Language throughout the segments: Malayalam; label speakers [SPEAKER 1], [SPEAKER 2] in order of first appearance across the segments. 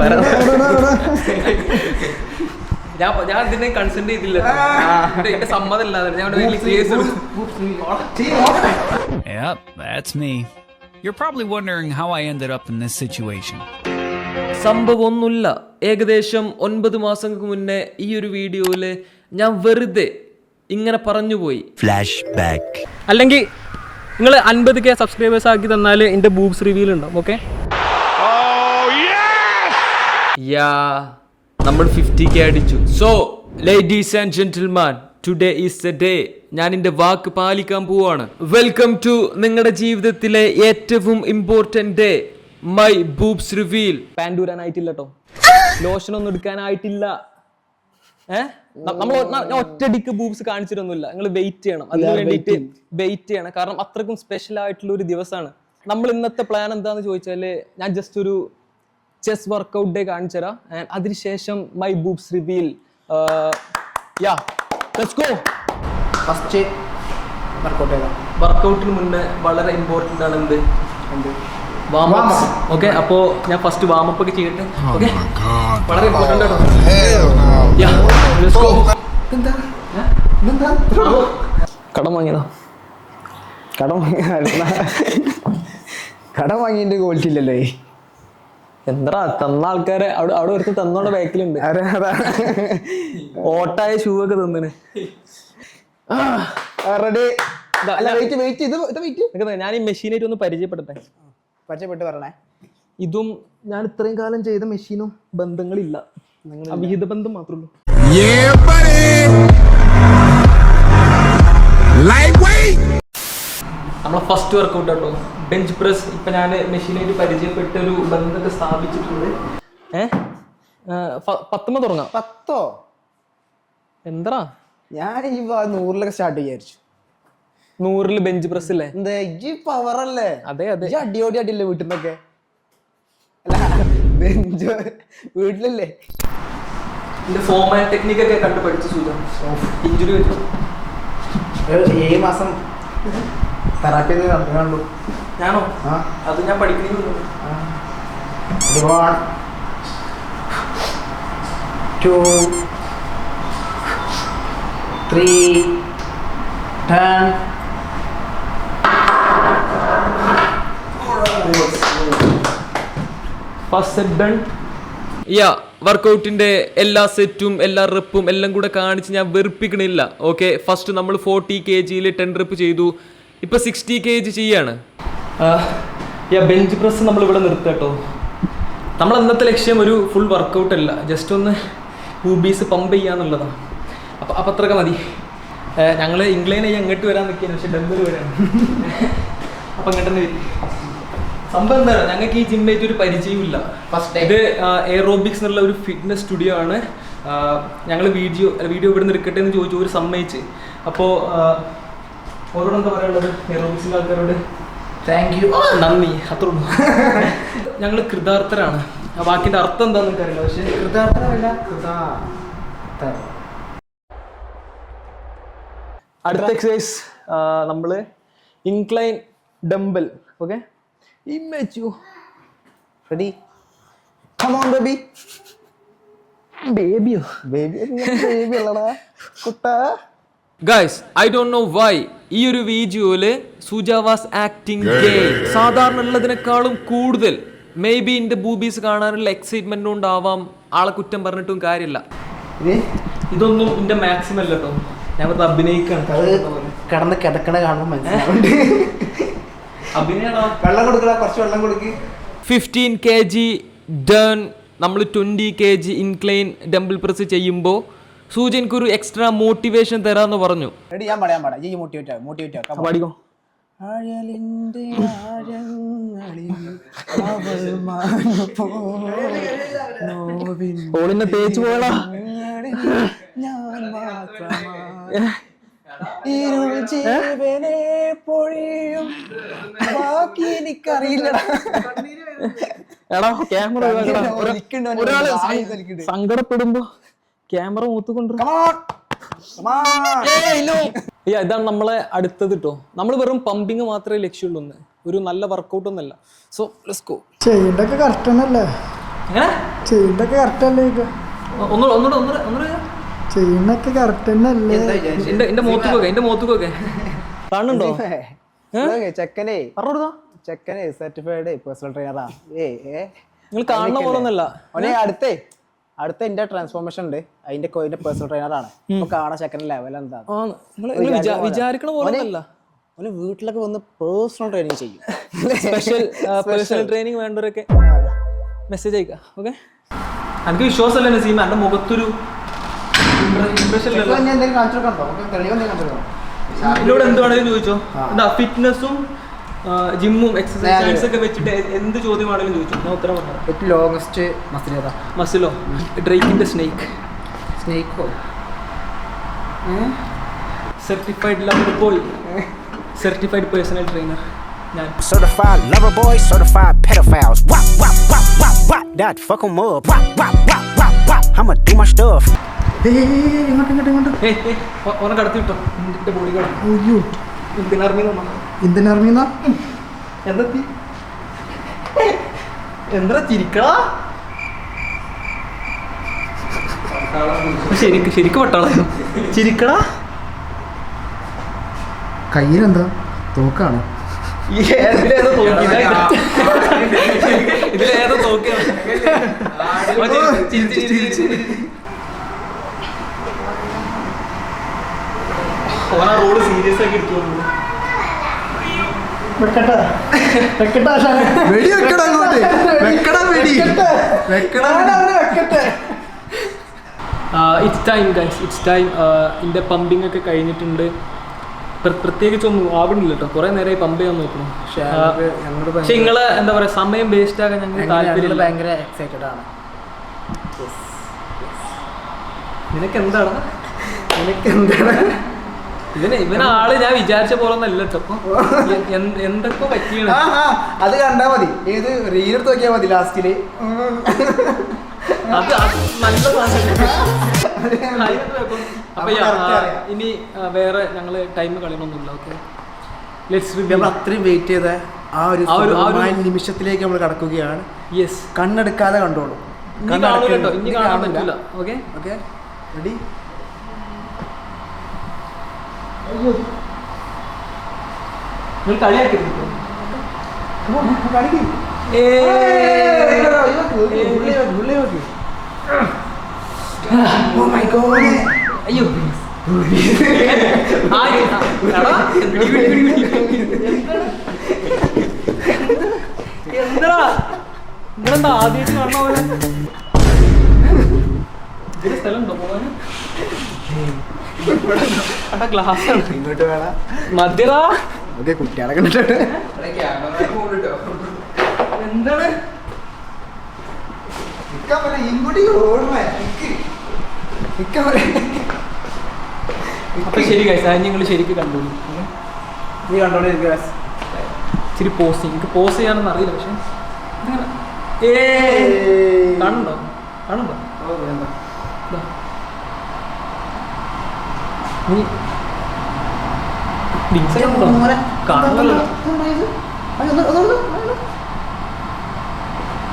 [SPEAKER 1] പറ. ഞാൻ ഞാൻ ഇതിനെ കൺസെന്റ് ചെയ്തില്ല. എന്റെ- എന്റെ സമ്മതം ഇല്ലാതെ ഞാൻ
[SPEAKER 2] Yep, that's me. You're probably wondering how I ended up in this situation.
[SPEAKER 1] സംഭവമൊന്നുമില്ല. ഏകദേശം ഒൻപത് മാസങ്ങൾക്ക് മുന്നേ ഈ ഒരു വീഡിയോയിൽ ഞാൻ വെറുതെ ഇങ്ങനെ പറഞ്ഞുപോയി.
[SPEAKER 3] ഫ്ലാഷ്ബാക്ക്
[SPEAKER 1] അല്ലെങ്കിൽ നിങ്ങൾ അൻപത് കെ സബ്സ്ക്രൈബേഴ്സ് ആക്കി തന്നാൽ എന്റെ ബൂബ്സ് റിവ്യൂൽ ഉണ്ടാവും ഓക്കെ യാ നമ്മൾ ഫിഫ്റ്റി കെ അടിച്ചു. So ladies and gentleman today is the day ഞാൻ എന്റെ വാക്ക് പാലിക്കാൻ പോവാണ്. വെൽക്കം ടു നിങ്ങളുടെ ജീവിതത്തിലെ ഏറ്റവും important day my boobs reveal പാൻഡൂരാനായിട്ടില്ല കേട്ടോ ലോഷൻ ഒന്നും എടുക്കാനായിട്ടില്ല. ഏഹ് നമ്മൾ ഒറ്റടിക്ക് ബൂബ്സ് കാണിച്ചിട്ടൊന്നുമില്ല. നിങ്ങൾ വെയിറ്റ് ചെയ്യണം. അതിന് വേണ്ടിയിട്ട് വെയിറ്റ് ചെയ്യണം. കാരണം അത്രക്കും സ്പെഷ്യൽ ആയിട്ടുള്ള ഒരു ദിവസമാണ്. നമ്മൾ ഇന്നത്തെ പ്ലാൻ എന്താന്ന് ചോദിച്ചാൽ ഞാൻ ജസ്റ്റ് ഒരു ചെസ് വർക്കൗട്ട് ഡേ കാണിച്ചുതരാം. ആൻഡ് അതിനുശേഷം my boobs reveal yeah let's go
[SPEAKER 4] first workout
[SPEAKER 1] വർക്കൗട്ടിന് മുന്നേ വളരെ ഇമ്പോർട്ടന്റ് ആണ് എന്ത്
[SPEAKER 4] എന്ത്?
[SPEAKER 1] വാമപ്പ് ഓക്കെ അപ്പോ ഞാൻ ഫസ്റ്റ് വാമപ്പ് ഒക്കെ ചെയ്യട്ടെ ഓക്കെ വളരെ ഇമ്പോർട്ടന്റ് ആണോ യാ ലെറ്റ്സ് ഗോ
[SPEAKER 4] എന്താ ഇതെന്താ?
[SPEAKER 1] കടം വാങ്ങിയതാ.
[SPEAKER 4] കടം വാങ്ങിയ കടം വാങ്ങിയതിന്റെ ക്വാളിറ്റി ഇല്ലല്ലേ
[SPEAKER 1] എന്താ തന്ന ആൾക്കാരെ അവിടെ അവിടെ ഒരുത്ത് തന്നോണ്ട് ബാക്കിലുണ്ട്
[SPEAKER 4] അതെ അതാ.
[SPEAKER 1] ഓട്ടായ ഷൂ ഒക്കെ തന്നിന്.
[SPEAKER 4] റെഡി വെയിറ്റ് വെയിറ്റ് ഇത് ഇത്. വെയിറ്റ്
[SPEAKER 1] ഞാൻ ഈ മെഷീനായിട്ട് ഒന്ന് പരിചയപ്പെടട്ടെ
[SPEAKER 4] പച്ചപ്പെട്ട് പറയണേ
[SPEAKER 1] ഇതും ഞാൻ ഇത്രയും കാലം ചെയ്ത മെഷീനും ബന്ധങ്ങളില്ല. വിഹിത ബന്ധം മാത്രമേ നമ്മളെ ഫസ്റ്റ് വർക്കൗട്ട് കേട്ടോ ബെഞ്ച് പ്രസ് ഇപ്പൊ ഞാൻ മെഷീനായിട്ട് പരിചയപ്പെട്ട ഒരു ബന്ധമൊക്കെ സ്ഥാപിച്ചിട്ടുണ്ട് ഏഹ് പത്തുമ്പോ തുടങ്ങാം.
[SPEAKER 4] പത്തോ?
[SPEAKER 1] എന്താ
[SPEAKER 4] ഞാൻ ഈ നൂറിലൊക്കെ സ്റ്റാർട്ട് വിചാരിച്ചു.
[SPEAKER 1] നൂറിൽ ബെഞ്ച് പ്രസ് അല്ലേ
[SPEAKER 4] എന്താ ഈ പവർ അല്ലേ?
[SPEAKER 1] അതെ അതെ.
[SPEAKER 4] അടിയോടി അടിയില്ലേ വീട്ടിൽ നിന്നൊക്കെ അല്ല ബെഞ്ച് വീട്ടിലല്ലേ?
[SPEAKER 1] എന്റെ ഫോമാൻ ടെക്നിക് ഒക്കെ കണ്ട് പഠിച്ചു സൂചന. ഇഞ്ചുറി വെച്ചു
[SPEAKER 4] ഏഴ് മാസം തെറാപ്പി കണ്ടു
[SPEAKER 1] ഞാനോ?
[SPEAKER 4] ആ.
[SPEAKER 1] അത് ഞാൻ പഠിക്കുന്നുണ്ട്.
[SPEAKER 4] One, two, three,
[SPEAKER 1] first set done yeah വർക്കൗട്ടിന്റെ എല്ലാ സെറ്റും എല്ലാ റിപ്പും എല്ലാം കൂടെ കാണിച്ച് ഞാൻ വെറുപ്പിക്കണില്ല. ഓക്കെ ഫസ്റ്റ് നമ്മൾ ഫോർട്ടി കെ ജിയിൽ ടെൻ റിപ്പ് ചെയ്തു. ഇപ്പൊ സിക്സ്റ്റി കെ ജി ചെയ്യാണ് യാ ബെഞ്ച് പ്രസ് നമ്മൾ ഇവിടെ നിർത്തട്ടോ നമ്മൾ അന്നത്തെ ലക്ഷ്യം ഒരു ഫുൾ വർക്കൗട്ട് അല്ല. ജസ്റ്റ് ഒന്ന് ഹൂബീസ് പമ്പ് ചെയ്യാന്നുള്ളതാണ് അപ്പൊ അപ്പൊ അത്രയൊക്കെ മതി. ഞങ്ങൾ ഇംഗ്ലണ്ടിൽ അങ്ങോട്ട് വരാൻ നിൽക്കുകയാണ് പക്ഷെ ഡെമ്പർ വരാണ് അപ്പൊ അങ്ങോട്ട് തന്നെ സംഭവം എന്താ ഞങ്ങൾക്ക് ഈ ജിമ്മായിട്ട് ഒരു പരിചയമില്ല
[SPEAKER 4] ഫസ്റ്റ്
[SPEAKER 1] ഇത് എയറോബിക്സ് എന്നുള്ള ഒരു ഫിറ്റ്നസ് സ്റ്റുഡിയോ ആണ്. ഞങ്ങൾ വീഡിയോ വീഡിയോ ഇവിടെ നിന്ന് എടുക്കട്ടെ എന്ന് ചോദിച്ചു. ഒരു സമ്മതിച്ച്. അപ്പോൾ ഓരോട് എന്താ പറയാനുള്ളത്? എയറോബിക്സിന്റെ ആൾക്കാരോട്?
[SPEAKER 4] താങ്ക് യു
[SPEAKER 1] നന്ദി. അത്ര ഞങ്ങൾ കൃതാർത്ഥരാണ്. ആ അർത്ഥം എന്താണെന്ന് എനിക്കറിയില്ല. പക്ഷേ
[SPEAKER 4] കൃതാർത്ഥമല്ല. കൃതാർത്ഥ.
[SPEAKER 1] അടുത്ത എക്സസൈസ് നമ്മൾ incline dumbbell okay ഇമ്മച്ചു.
[SPEAKER 4] Ready. Come on baby
[SPEAKER 1] ബേബിയോ
[SPEAKER 4] Baby, നീ baby അല്ലടാ. കുട്ടാ.
[SPEAKER 1] Guys I don't know why ഈ ഒരു വീഡിയോയിൽ സുജാവാസ് ആക്ടിങ് ഗേ സാധാരണ ഉള്ളതിനേക്കാളും കൂടുതൽ. മേ ബി എന്റെ ബൂബീസ് കാണാനുള്ള എക്സൈറ്റ്മെന്റ് കൊണ്ടാവാം ആളെ കുറ്റം പറഞ്ഞിട്ടും കാര്യമില്ല.
[SPEAKER 4] ഇത്
[SPEAKER 1] ഇതൊന്നും ഇന്റെ മാക്സിമം അല്ല കേട്ടോ ഞാൻ വെറുതെ അഭിനയിക്കാണ്.
[SPEAKER 4] കിടന്ന് കിടക്കണ കാണുമ്പോൾ മനസ്സിലാവുന്നുണ്ട്. വെള്ളം കൊടുക്കടാ കുറച്ച് വെള്ളം കൊടുക്ക്.
[SPEAKER 1] ഫിഫ്റ്റീൻ കെ ജി ഡേൺ നമ്മൾ twenty K G incline dumbbell press ചെയ്യുമ്പോൾ സൂചനക്ക് ഒരു എക്സ്ട്രാ മോട്ടിവേഷൻ തരാന്ന് പറഞ്ഞു.
[SPEAKER 4] റെഡി ഞാൻ പറയാൻ പാടാ. ഈ മോട്ടിവേറ്റ് ആവും മോട്ടിവേറ്റ് ആവും.
[SPEAKER 1] പഠിക്കോ
[SPEAKER 4] അഴലിന്റെ ആഴങ്ങളിൽ അവൾ മാനപ്പോ നോവിൻ
[SPEAKER 1] ഓളിനെ തേച്ചു
[SPEAKER 4] ഞങ്ങളിൽ ഞാൻ മാത്രമായി. ഇരുൾ ജീവനെ പൊഴിയും. ബാക്കി എനിക്കറിയില്ലടാ.
[SPEAKER 1] എടാ ക്യാമറ.
[SPEAKER 4] ഒരാൾ.
[SPEAKER 1] സങ്കടപ്പെടുമ്പോ ക്യാമറ മൂത്ത് കൊണ്ടു
[SPEAKER 4] Come on. Come on.
[SPEAKER 1] അയ്യ ഇതാണ് നമ്മളെ അടുത്തത് കേട്ടോ നമ്മൾ വെറും പമ്പിങ് മാത്രമേ ലക്ഷ്യമുള്ളൂ ഒന്ന് ഒരു നല്ല വർക്കൗട്ട് ഒന്നല്ല. സോ ലെറ്റ്സ് ഗോ
[SPEAKER 5] ചെയ്യണ്ടൊക്കെ കറക്റ്റ്
[SPEAKER 1] ഒന്നല്ലേ?
[SPEAKER 5] ചെയ്യണ്ടൊക്കെ കറക്റ്റ് അല്ലേ
[SPEAKER 1] ഒന്നുകൂടെ ഒന്നുകൂടെ ഒന്നുകൂടെ
[SPEAKER 5] ചെയ്യണൊക്കെ കറക്റ്റ് തന്നെയല്ലേ?
[SPEAKER 1] എന്റെ എന്റെ മോത്തുകൊക്കെ എന്റെ മോത്തുകൊക്കെ കാണുന്നുണ്ടോ?
[SPEAKER 4] ഇതൊക്കെ ചെക്കനെ. ചെക്കനെ സർട്ടിഫൈഡ് പേഴ്സണൽ ട്രെയിനറാ ഏ
[SPEAKER 1] നിങ്ങൾ കാണുന്ന പോലൊന്നല്ല.
[SPEAKER 4] ഓനെ അടുത്തേ. അടുത്ത എന്റെ ട്രാൻസ്ഫോർമേഷൻ ഉണ്ട്. അതിന്റെ കോയിന്റെ പേഴ്സണൽ ട്രെയിനറാണ് അപ്പൊ കാണാൻ ചെക്കൻ ലെവൽ എന്താ.
[SPEAKER 1] വിചാരിക്കണ പോലെ ഒന്നല്ല
[SPEAKER 4] ഓന് വീട്ടിലൊക്കെ വന്ന് പേഴ്സണൽ ട്രെയിനിങ് ചെയ്യും.
[SPEAKER 1] സ്പെഷ്യൽ പേഴ്സണൽ ട്രെയിനിങ് വേണ്ടവരൊക്കെ മെസ്സേജ് അയക്കാം ഓക്കെ എനിക്ക് വിശ്വാസമല്ലേ നസീമ. എന്റെ മുഖത്തൊരു എന്നോട് എന്ത് വേണമെങ്കിലും ചോദിച്ചോ? എന്താ ഫിറ്റ്നസ്സും ജിമ്മും എക്സസൈസ് ഒക്കെ വെച്ചിട്ട് എന്ത് ചോദ്യമാണെങ്കിലും ചോദിച്ചോ? ഞാൻ ഉത്തരം പറഞ്ഞു?
[SPEAKER 4] ഏറ്റവും ലോങ്സ്റ്റ് മസിൽ ഏതാ?
[SPEAKER 1] മസിലോ ഡ്രൈക്കിന്റെ snake
[SPEAKER 4] സ്നേക്കോ
[SPEAKER 1] certified lover boy certified personal trainer ഞാൻ.
[SPEAKER 6] Certified lover boys, certified pedophiles. Wop, wop, wop, wop, wop. That fuck 'em up. Wop, wop, wop, wop, wop. I'ma do my stuff.
[SPEAKER 5] ഇങ്ങോട്ട് ഇങ്ങോട്ട് ഇങ്ങോട്ട്.
[SPEAKER 1] ബോഡി
[SPEAKER 5] അയ്യോ
[SPEAKER 1] ഇന്ത്യൻ ആർമി
[SPEAKER 5] ഇന്ത്യൻ ആർമിന്നാ
[SPEAKER 1] എന്താ തീ എന്താ ചിരിക്കടാ ശരിക്ക് ചിരിക്കടാ
[SPEAKER 5] കയ്യിലെന്താ? തോക്കാണ്?
[SPEAKER 1] ഇതിലേതോ തോക്കി ഇതിലേതോ തോക്കിയാണ് ഓനാ റോഡ് സീരിയസ് ആക്കി എടുത്തു വന്നു.
[SPEAKER 5] വെക്കട്ടെ. വെക്കട്ടെ
[SPEAKER 4] വെടി വെക്കടാ അങ്ങോട്ട്. വെക്കടാ വെടി. വെക്കടാ
[SPEAKER 5] വെക്കട്ടെ?
[SPEAKER 1] It's time guys it's time എന്റെ പമ്പിംഗ് ഒക്കെ കഴിഞ്ഞിട്ടുണ്ട്. പ്രത്യേകിച്ച് പ്രത്യേകിച്ചൊന്നും ആവണില്ല കേട്ടോ കുറേ നേരമായി പമ്പ് ചെയ്യാൻ നോക്കണം
[SPEAKER 4] പക്ഷെ
[SPEAKER 1] നിങ്ങളെ എന്താ പറയുക സമയം വേസ്റ്റ് ആകാൻ ഞങ്ങൾ താല്പര്യം
[SPEAKER 4] ഭയങ്കര എക്സൈറ്റഡ് ആണ്.
[SPEAKER 1] നിനക്ക് എന്താണ്?
[SPEAKER 4] നിനക്ക് എന്താണ്?
[SPEAKER 1] ഇവന് ഇവന് ആൾ ഞാൻ വിചാരിച്ച പോലെ ഒന്നല്ല എന്തൊക്കെ പറ്റിയാണ്?
[SPEAKER 4] ആ, ആ, അത് കണ്ടാ മതി. ഏത് റീലെടുത്ത് നോക്കിയാ മതി ലാസ്റ്റിൽ
[SPEAKER 1] അത് നല്ല സാധനം. അപ്പൊ. ഇനി വേറെ ഞങ്ങൾ ടൈം കളയണമൊന്നുമില്ല ഓക്കെ
[SPEAKER 4] നമ്മൾ അത്രയും വെയിറ്റ് ചെയ്ത ആ ഒരു നിമിഷത്തിലേക്ക് നമ്മൾ കടക്കുകയാണ്.
[SPEAKER 1] യെസ്
[SPEAKER 4] കണ്ണെടുക്കാതെ കണ്ടോളൂ.
[SPEAKER 1] ഇനി കാണൂല കേട്ടോ ഇനി കാണാൻ പറ്റില്ല ഓക്കെ
[SPEAKER 4] ഓക്കെ റെഡി
[SPEAKER 1] നിങ്ങൾ കളിയാക്കരുത്. അയ്യോ? എടാ, പിടി, പിടി, പിടി, പിടി. എന്തെടാ നിങ്ങളെന്താ ആദ്യമായിട്ട് കാണുന്ന പോലെ? സ്ഥലം ഉണ്ടോ പോകാൻ? ഗ്ലാസ് ആണ്
[SPEAKER 4] ഇങ്ങോട്ട് വേണം.
[SPEAKER 1] മധ്യറാ
[SPEAKER 4] ഓക്കെ കുട്ടികളെ
[SPEAKER 1] എന്താണ്?
[SPEAKER 4] ഇങ്ങോട്ട്
[SPEAKER 1] അപ്പൊ ശരി അത് ശരിക്കും കണ്ടോളൂ. ഇച്ചിരി പോസ് ചെയ്യും. എനിക്ക് പോസ് ചെയ്യാനൊന്നും അറിയില്ല പക്ഷെ. കണ്ടോ? ഏ കാണുന്നുണ്ടോ കാണുന്നുണ്ടോ ഇതാ. നീ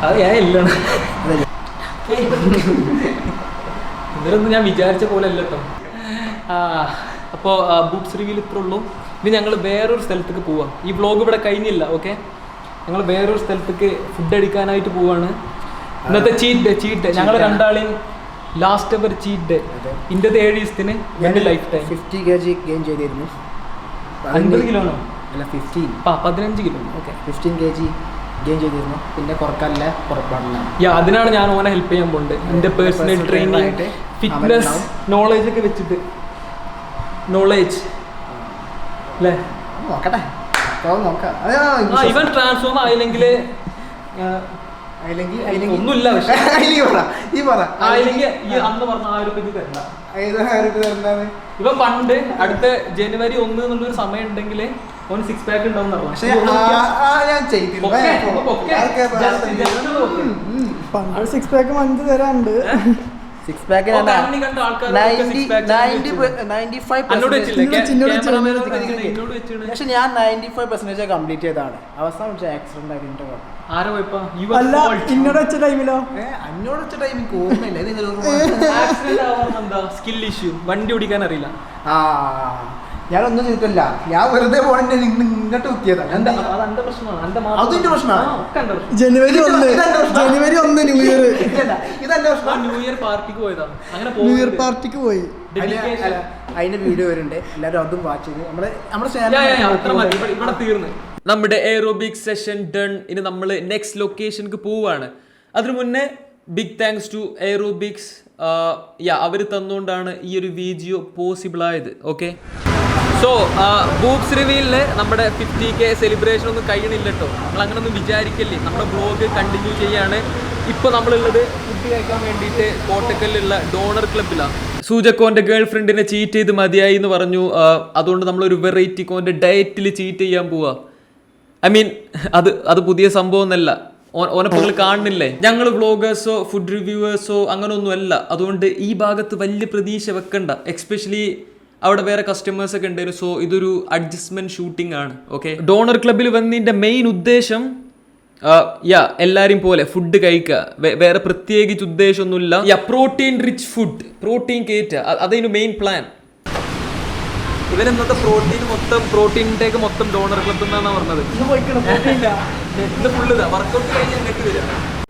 [SPEAKER 1] അത് ഞാൻ ഇല്ലാണ് ഇവരൊന്നും ഞാൻ വിചാരിച്ച പോലെ അല്ല കേട്ടോ. അപ്പോൾ ബുക്സ് റിവ്യൂൽ ഇത്ര ഉള്ളൂ. ഇനി ഞങ്ങൾ വേറൊരു സ്ഥലത്തേക്ക് പോവാം. ഈ വ്ളോഗ് ഇവിടെ കഴിഞ്ഞില്ല ഓക്കെ ഞങ്ങൾ വേറൊരു സ്ഥലത്തേക്ക് ഫുഡ് അടിക്കാനായിട്ട് പോവാണ്. ഇന്നത്തെ ചീറ്റ് ഡേ ചീറ്റ് ഡേ ഞങ്ങൾ രണ്ടാളെയും ലാസ്റ്റ് എവർ ചീറ്റ് ഡേ ഇന്റെ ഏഴ് ദിവസത്തിന് എന്റെ life time
[SPEAKER 4] fifty K G gain ചെയ്തിരുന്നു.
[SPEAKER 1] അൻപത് കിലോനോ
[SPEAKER 4] അല്ല ഫിഫ്റ്റീൻ
[SPEAKER 1] ആ പതിനഞ്ച് kilo okay
[SPEAKER 4] fifteen K G gain ചെയ്തിരുന്നു. പിന്നെ കുറക്കല്ല പുറപ്പാടില്ല
[SPEAKER 1] യാ അതിനാണ് ഞാൻ ഓനെ ഹെൽപ്പ് ചെയ്യാൻ പോകുന്നത് എന്റെ പേഴ്സണൽ ട്രെയിനിങ്
[SPEAKER 4] ആയിട്ട്
[SPEAKER 1] ഫിറ്റ്നസ് നോളേജ് ഒക്കെ വെച്ചിട്ട്. നോളേജ് അല്ലേ?
[SPEAKER 4] നോക്കട്ടെ. നോക്കാം.
[SPEAKER 1] ഇവൻ ട്രാൻസ്ഫോം ആയില്ലെങ്കിൽ
[SPEAKER 4] അല്ലെങ്കിൽ അല്ലെങ്കിൽ
[SPEAKER 1] ഒന്നുമില്ല പക്ഷെ.
[SPEAKER 4] അല്ലെങ്കിൽ പറ ഈ പറ.
[SPEAKER 1] ആയില്ലെങ്കിൽ ഈ അന്ന് പറഞ്ഞ ആ ഒരു ഇത് തരണ്ട.
[SPEAKER 4] ഏത് ആർക്ക് തരുന്നതാണ്
[SPEAKER 1] ഇവ പണ്ട് അടുത്ത ജനുവരി ഒന്ന് എന്നുള്ളൊരു സമയം ഉണ്ടെങ്കിൽ ഓൻ സിക്സ് പാക്ക് ഉണ്ടാവും
[SPEAKER 4] പക്ഷേ ആ- ഞാൻ
[SPEAKER 5] six pack month തരാണ്ട്.
[SPEAKER 4] Six pack. പക്ഷെ ഞാൻ നയന്റി ഫൈവ് പെർസെന്റേജ് കംപ്ലീറ്റ് ചെയ്തതാണ്. അവസാനം വെച്ചാൽ ആക്സിഡന്റ് ആയിട്ട്
[SPEAKER 5] അല്ല വെച്ച ടൈമിലോ
[SPEAKER 4] അന്നോട് വെച്ച ടൈം എനിക്ക് ഓർമ്മയില്ല. ഇത് നിങ്ങൾ
[SPEAKER 1] ആക്സിഡന്റ് ആവാൻ എന്താ? സ്കിൽ ഇഷ്യൂ വണ്ടി ഓടിക്കാൻ അറിയില്ല.
[SPEAKER 4] ആ ഞാനൊന്നും ചെയ്തിട്ടില്ല. ഞാൻ വെറുതെ പോകണ്ടെ ഇങ്ങോട്ട് കുത്തിയതാണ്
[SPEAKER 1] എന്താ? പ്രശ്നമാണ്?
[SPEAKER 5] ജനുവരി ഒന്ന്.
[SPEAKER 4] ഇതെന്റെ.
[SPEAKER 5] ജനുവരി ഒന്ന് ന്യൂ ഇയർ
[SPEAKER 4] ഇതല്ല ഇതല്ല പ്രശ്നം?
[SPEAKER 1] ന്യൂ ഇയർ പാർട്ടിക്ക് പോയതാണ് അങ്ങനെ
[SPEAKER 5] ന്യൂ ഇയർ പാർട്ടിക്ക് പോയി.
[SPEAKER 4] അല്ല, അതിന്റെ വീഡിയോ വരുന്നുണ്ട്. എല്ലാവരും അതും വാച്ച് ചെയ്ത്. നമ്മുടെ നമ്മുടെ
[SPEAKER 1] തീർന്ന്.
[SPEAKER 7] നമ്മുടെ എയറോബിക് സെഷൻ ഡൺ ഇനി നമ്മൾ നെക്സ്റ്റ് ലൊക്കേഷനിക്ക് പോവാണ്. അതിനു മുന്നേ big thanks to aerobics yeah അവർ തന്നുകൊണ്ടാണ് ഈ ഒരു വീഡിയോ പോസിബിൾ ആയത്. ഓക്കെ സോ ബൂക്സ് റിവീലിന് നമ്മുടെ ഫിഫ്റ്റി കെ സെലിബ്രേഷൻ ഒന്നും കഴിയണില്ല കേട്ടോ നമ്മൾ അങ്ങനെ ഒന്നും വിചാരിക്കല്ലേ. നമ്മുടെ ബ്ലോഗ് കണ്ടിന്യൂ ചെയ്യാണ്. ഇപ്പോൾ നമ്മളുള്ളത് ഫുഡ് കഴിക്കാൻ വേണ്ടിയിട്ട് കോട്ടക്കലിലുള്ള ഡോണർ ക്ലബിലാണ് സൂചക്കോന്റെ ഗേൾ ഫ്രണ്ടിനെ ചീറ്റ് ചെയ്ത് മതിയായി എന്ന് പറഞ്ഞു. അതുകൊണ്ട് നമ്മളൊരു വെറൈറ്റി കോന്റെ ഡയറ്റിൽ ചീറ്റ് ചെയ്യാൻ പോവാ. ഐ മീൻ അത് അത് പുതിയ സംഭവം ഒന്നല്ല ഓനപ്പങ്ങൾ കാണുന്നില്ലേ? ഞങ്ങൾ വ്ളോഗേഴ്സോ ഫുഡ് റിവ്യൂവേഴ്സോ അങ്ങനെയൊന്നും അല്ല അതുകൊണ്ട് ഈ ഭാഗത്ത് വലിയ പ്രതീക്ഷ വെക്കണ്ട. എക്സ്പെഷ്യലി അവിടെ വേറെ കസ്റ്റമേഴ്സ് ഒക്കെ ഉണ്ടായിരുന്നു സോ ഇതൊരു അഡ്ജസ്റ്റ്മെന്റ് ഷൂട്ടിംഗ് ആണ്. ഓക്കെ ഡോണർ ക്ലബിൽ വന്നതിന്റെ മെയിൻ ഉദ്ദേശം യാ എല്ലാരും പോലെ ഫുഡ് കഴിക്കുക. വേറെ പ്രത്യേകിച്ച് ഉദ്ദേശമൊന്നുമില്ല. Yeah protein rich food protein കേറ്റ അതായിരുന്നു മെയിൻ പ്ലാൻ ഇവരെന്നത്തെ പ്രോട്ടീൻ മൊത്തം പ്രോട്ടീൻ ഇൻടേക്ക് മൊത്തം ഡോണർ ക്ലബ് എന്നാണ് പറഞ്ഞത്. ഇന്ന് ഫുള്ള് വർക്കൗട്ട് കഴിഞ്ഞ് വരിക.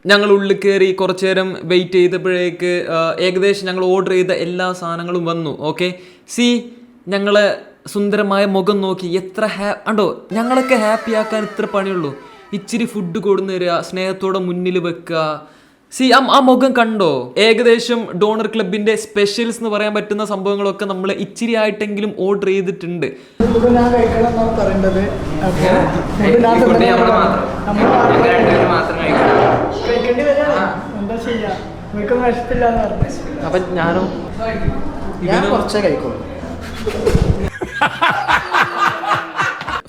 [SPEAKER 7] ഞങ്ങൾ ഉള്ളിൽ കയറി കുറച്ച് നേരം വെയിറ്റ് ചെയ്തപ്പോഴേക്ക് ഏകദേശം ഞങ്ങൾ ഓർഡർ ചെയ്ത എല്ലാ സാധനങ്ങളും വന്നു ഓക്കെ സി ഞങ്ങളെ സുന്ദരമായ മുഖം നോക്കി എത്ര ഹാ ഉണ്ടോ ഞങ്ങളൊക്കെ ഹാപ്പി ആക്കാൻ ഇത്ര പണിയുള്ളൂ. ഇച്ചിരി ഫുഡ് കൊടുന്നു തരിക സ്നേഹത്തോടെ മുന്നിൽ വെക്കുക സി ആ ആ മുഖം കണ്ടോ? ഏകദേശം ഡോണർ ക്ലബിന്റെ സ്പെഷ്യൽസ് എന്ന് പറയാൻ പറ്റുന്ന സംഭവങ്ങളൊക്കെ നമ്മൾ ഇച്ചിരി ആയിട്ടെങ്കിലും ഓർഡർ ചെയ്തിട്ടുണ്ട്
[SPEAKER 5] അപ്പൊ
[SPEAKER 1] ഞാനോ
[SPEAKER 4] കുറച്ചേ കഴിക്കുള്ളൂ.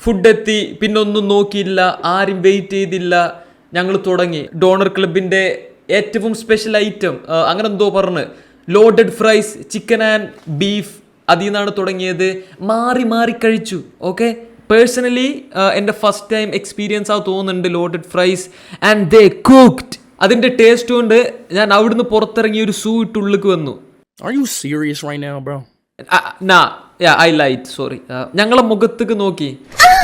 [SPEAKER 7] ഫുഡ് എത്തി പിന്നൊന്നും നോക്കിയില്ല ആരും വെയിറ്റ് ചെയ്തില്ല. ഞങ്ങൾ തുടങ്ങി. ഡോണർ ക്ലബിന്റെ ഏറ്റവും സ്പെഷ്യൽ ഐറ്റം അങ്ങനെ എന്തോ പറഞ്ഞ്. Loaded fries chicken and beef അതിൽ നിന്നാണ് തുടങ്ങിയത്. മാറി മാറി കഴിച്ചു ഓക്കെ പേഴ്സണലി എന്റെ ഫസ്റ്റ് ടൈം എക്സ്പീരിയൻസ് ആ തോന്നുന്നുണ്ട് loaded fries and the cooked അതിന്റെ ടേസ്റ്റ് കൊണ്ട് ഞാൻ അവിടുന്ന് പുറത്തിറങ്ങി ഒരു സൂ ഇട്ട് ഉള്ളിലേക്ക് വന്നു.
[SPEAKER 8] Are you serious right now, bro?
[SPEAKER 7] നാ ഐ ലൈറ്റ് സോറി ഞങ്ങളെ മുഖത്തേക്ക് നോക്കി.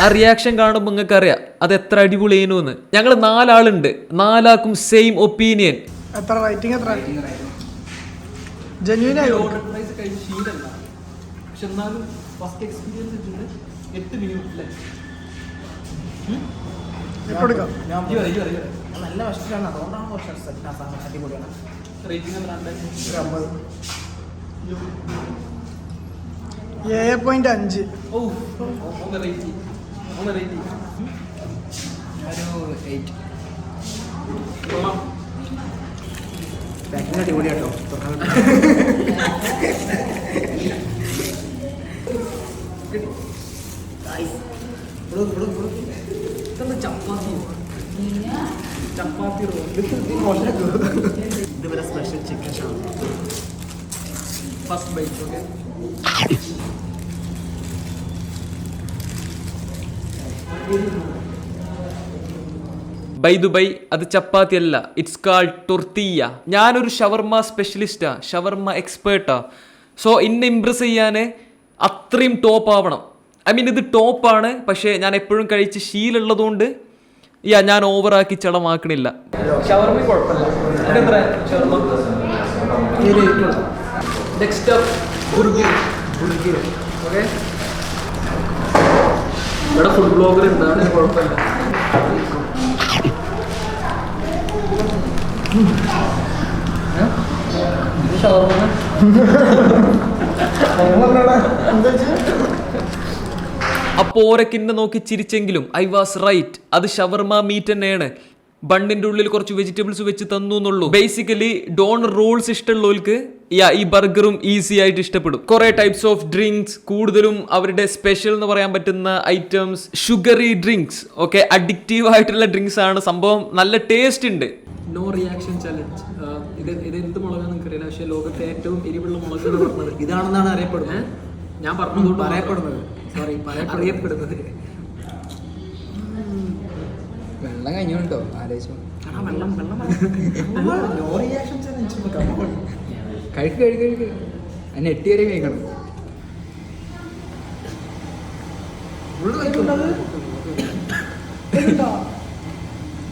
[SPEAKER 7] ആ റിയാക്ഷൻ കാണുമ്പോൾ നിങ്ങൾക്ക് അറിയാം അത് എത്ര അടിപൊളിയേനു എന്ന് ഞങ്ങൾ നാലാളുണ്ട്. നാലാൾക്കും സെയിം ഒപ്പീനിയൻ
[SPEAKER 5] എത്ര റൈറ്റിംഗ് എത്ര? ജെന്യൂൻ ആയി.
[SPEAKER 4] നല്ല വിഷമാണ് അതുകൊണ്ടാണ് സാധനം അടിപൊളിയാണ്
[SPEAKER 1] റേറ്റിംഗ് എത്ര
[SPEAKER 5] ഒരു പോയിന്റ് അഞ്ച്
[SPEAKER 4] പാക്കിങ് അടിപൊളിയാട്ടോ
[SPEAKER 1] ഇതെന്താ ചപ്പാത്തി? ചപ്പാത്തി.
[SPEAKER 4] ഇതുവരെ special chicken Shah
[SPEAKER 1] first bite okay
[SPEAKER 7] bye Dubai അത് ചപ്പാത്തി അല്ല ഇറ്റ്സ് കാൾ ടൊർത്തീയ ഞാനൊരു ഷവർമ സ്പെഷ്യലിസ്റ്റാ ഷവർമ എക്സ്പേർട്ടാ സോ ഇന്നെ ഇമ്പ്രസ് ചെയ്യാൻ അത്രയും ടോപ്പ് ആവണം. ഐ മീൻ ഇത് ടോപ്പാണ് പക്ഷേ ഞാൻ എപ്പോഴും കഴിച്ച് ശീലമുള്ളതുകൊണ്ട് യാ ഞാൻ ഓവറാക്കി ചടമാക്കണില്ല
[SPEAKER 1] ഷവർമ കുഴപ്പമില്ല. Up burger burger okay? ഇവിടെ ഫുഡ് ബ്ലോഗർ ഉണ്ട് അവിടെ കുഴപ്പമില്ല ഇത് ഷവർമ.
[SPEAKER 7] അപ്പോൾ ഓരൊക്കെ എന്നെ നോക്കി ചിരിച്ചെങ്കിലും ഐ വാസ് റൈറ്റ്. അത് ഷവർമ മീറ്റ് തന്നെയാണ്. ബണ്ണിന്റെ ഉള്ളിൽ കുറച്ച് വെജിറ്റബിൾസ് വെച്ച് തന്നു എന്നുള്ളൂ. ബേസിക്കലി ഡോൺ റോൾസ് ഇഷ്ടമുള്ളവർക്ക് യാ ഈ ബർഗറും ഈസി ആയിട്ട് ഇഷ്ടപ്പെടും. കുറെ ടൈപ്സ് ഓഫ് ഡ്രിങ്ക്സ് കൂടുതലും അവരുടെ സ്പെഷ്യൽ എന്ന് പറയാൻ പറ്റുന്ന items sugary drinks okay addictive ആയിട്ടുള്ള ഡ്രിങ്ക്സ് ആണ്. സംഭവം നല്ല ടേസ്റ്റ് ഉണ്ട്.
[SPEAKER 1] നോ റിയാക്ഷൻ ചലഞ്ച് ഇത് ഇത് എന്ത് മുളകാന്ന് നിങ്ങൾക്കറിയില്ല പക്ഷേ ലോകത്തെ ഏറ്റവും എരിവുള്ള മുളക് എന്ന് പറഞ്ഞത്
[SPEAKER 4] ഇതാണെന്നാണ് അറിയപ്പെടുന്നത്.
[SPEAKER 1] ഞാൻ പറഞ്ഞു
[SPEAKER 4] പറയപ്പെടുന്നത്. സോറി
[SPEAKER 1] അറിയപ്പെടുന്നത്.
[SPEAKER 4] വെള്ളം കഴിഞ്ഞുണ്ടോ ആലോചിച്ചു. കഴിക്ക് കഴിക്ക് കഴിക്ക്. അതിന് എട്ടി വരെ കഴിക്കണം.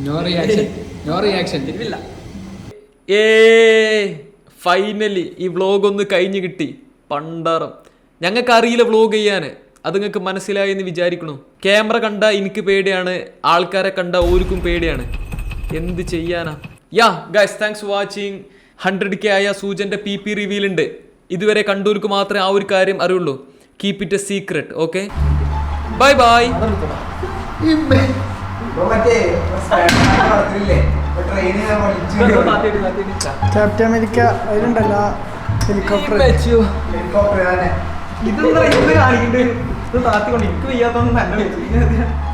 [SPEAKER 4] നോ റിയാക്ഷൻ നോ റിയാക്ഷൻ
[SPEAKER 7] ഏ ഫൈനലി ഈ വ്ലോഗ് ഒന്ന് കഴിഞ്ഞ് കിട്ടി. പണ്ടാറം ഞങ്ങൾക്ക് അറിയില്ല വ്ലോഗ് ചെയ്യാൻ അത് നിങ്ങൾക്ക് മനസ്സിലായി എന്ന് വിചാരിക്കണു. ക്യാമറ കണ്ട എനിക്ക് പേടിയാണ് ആൾക്കാരെ കണ്ട ഓർക്കും പേടിയാണ്. എന്ത് ചെയ്യാനാ? Yeah guys thanks for watching hundred K ആയ സൂജന്റെ പി പി റിവീൽ ഉണ്ട്. ഇതുവരെ കണ്ടവർക്ക് മാത്രമേ ആ ഒരു കാര്യം അറിയുള്ളൂ. Keep it a secret okay bye bye
[SPEAKER 5] captain America അതിലുണ്ടല്ലോ. Helicopter
[SPEAKER 4] helicopter
[SPEAKER 1] ഇതെന്താ ഇത് കാണിക്കണ്ടേ? ഇത് താത്തിക്കൊണ്ട് എനിക്ക് വയ്യാത്തോണ്ട് വെച്ചു